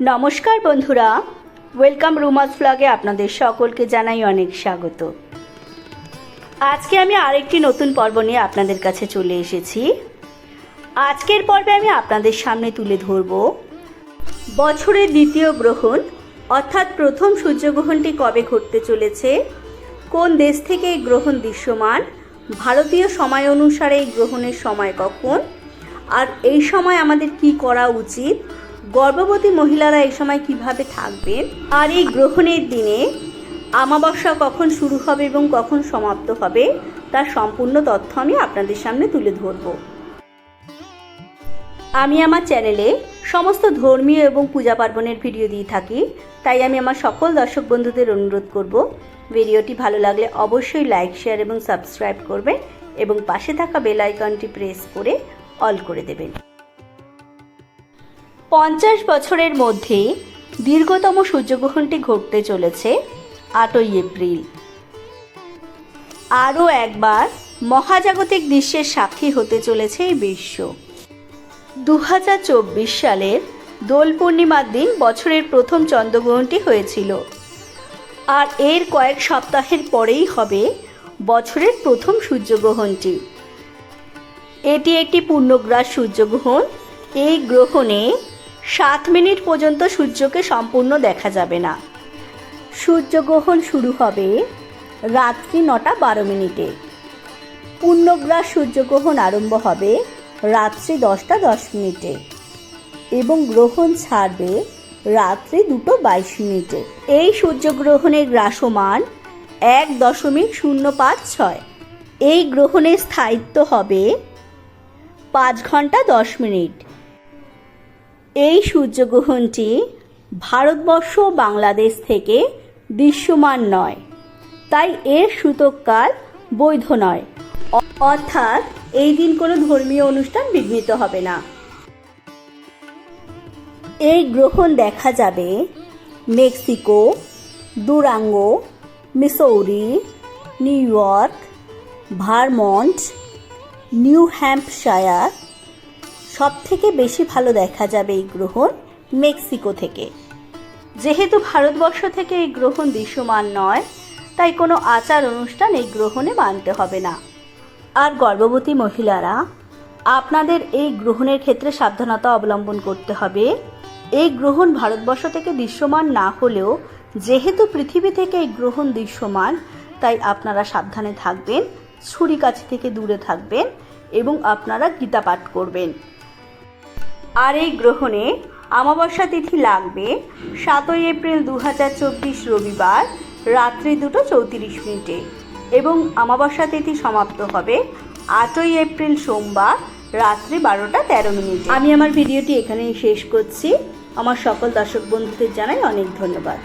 নমস্কার বন্ধুরা ওয়েলকাম রুমাস ফ্লগে আপনাদের সকলকে জানাই অনেক স্বাগত। আজকে আমি আরেকটি নতুন পর্ব নিয়ে আপনাদের কাছে চলে এসেছি। আজকের পর্বে আমি আপনাদের সামনে তুলে ধরব বছরের দ্বিতীয় গ্রহণ, অর্থাৎ প্রথম সূর্যগ্রহণটি কবে ঘটতে চলেছে, কোন দেশ থেকে এই গ্রহণ দৃশ্যমান, ভারতীয় সময় অনুসারে এই গ্রহণের সময় কখন, আর এই সময় আমাদের কি করা উচিত গর্ভবতী মহিলারা এই সময় কীভাবে থাকবেন? আর এই গ্রহণের দিনে আমাবস্যা কখন শুরু হবে এবং কখন সমাপ্ত হবে, তার সম্পূর্ণ তথ্য আমি আপনাদের সামনে তুলে ধরব। আমি আমার চ্যানেলে সমস্ত ধর্মীয় এবং পূজা পার্বণের ভিডিও দিয়ে থাকি, তাই আমি আমার সকল দর্শক বন্ধুদের অনুরোধ করব, ভিডিওটি ভালো লাগলে অবশ্যই লাইক, শেয়ার এবং সাবস্ক্রাইব করবেন এবং পাশে থাকা বেল আইকনটি প্রেস করে অল করে দেবেন। পঞ্চাশ বছরের মধ্যে দীর্ঘতম সূর্যগ্রহণটি ঘটতে চলেছে আটই এপ্রিল। আরও একবার মহাজাগতিক দৃশ্যের সাক্ষী হতে চলেছে এই বিশ্ব। দু হাজার চব্বিশ সালের দোল পূর্ণিমার দিন বছরের প্রথম চন্দ্রগ্রহণটি হয়েছিল। আর এর কয়েক সপ্তাহের পরেই হবে বছরের প্রথম সূর্যগ্রহণটি। এটি একটি পূর্ণগ্রাস সূর্যগ্রহণ। এই গ্রহণে সাত মিনিট পর্যন্ত সূর্যকে সম্পূর্ণ দেখা যাবে না। সূর্যগ্রহণ শুরু হবে রাত্রি নটা বারো মিনিটে। পূর্ণগ্রাস সূর্যগ্রহণ আরম্ভ হবে রাত্রি দশটা দশ মিনিটে এবং গ্রহণ ছাড়বে রাত্রি দুটো বাইশ মিনিটে। এই সূর্যগ্রহণের গ্রাসমান এক দশমিক শূন্য পাঁচ ছয়। এই গ্রহণের স্থায়িত্ব হবে পাঁচ ঘণ্টা দশ মিনিট। এই সূর্যগ্রহণটি ভারতবর্ষ বাংলাদেশ থেকে দৃশ্যমান নয়, তাই এর সূতককাল বৈধ নয়। অর্থাৎ এই দিন কোনো ধর্মীয় অনুষ্ঠান বিঘ্নিত হবে না। এই গ্রহণ দেখা যাবে Mexico, Durango, Missouri, New York, Vermont, New Hampshire সব থেকে বেশি ভালো দেখা যাবে এই গ্রহণ মেক্সিকো থেকে। যেহেতু ভারতবর্ষ থেকে এই গ্রহণ দৃশ্যমান নয়, তাই কোনো আচার অনুষ্ঠান এই গ্রহণে মানতে হবে না। আর গর্ভবতী মহিলারা, আপনাদের এই গ্রহণের ক্ষেত্রে সাবধানতা অবলম্বন করতে হবে। এই গ্রহণ ভারতবর্ষ থেকে দৃশ্যমান না হলেও, যেহেতু পৃথিবী থেকে এই গ্রহণ দৃশ্যমান, তাই আপনারা সাবধানে থাকবেন ছুরি কাছি থেকে দূরে থাকবেন এবং আপনারা গীতা পাঠ করবেন। আর এই গ্রহণে অমাবস্যা তিথি লাগবে সাতই এপ্রিল দু হাজার চব্বিশ রবিবার রাত্রি দুটো চৌত্রিশ মিনিটে এবং অমাবস্যা তিথি সমাপ্ত হবে আটই এপ্রিল সোমবার রাত্রি বারোটা তেরো মিনিট। আমি আমার ভিডিওটি এখানেই শেষ করছি। আমার সকল দর্শক বন্ধুদের জানাই অনেক ধন্যবাদ।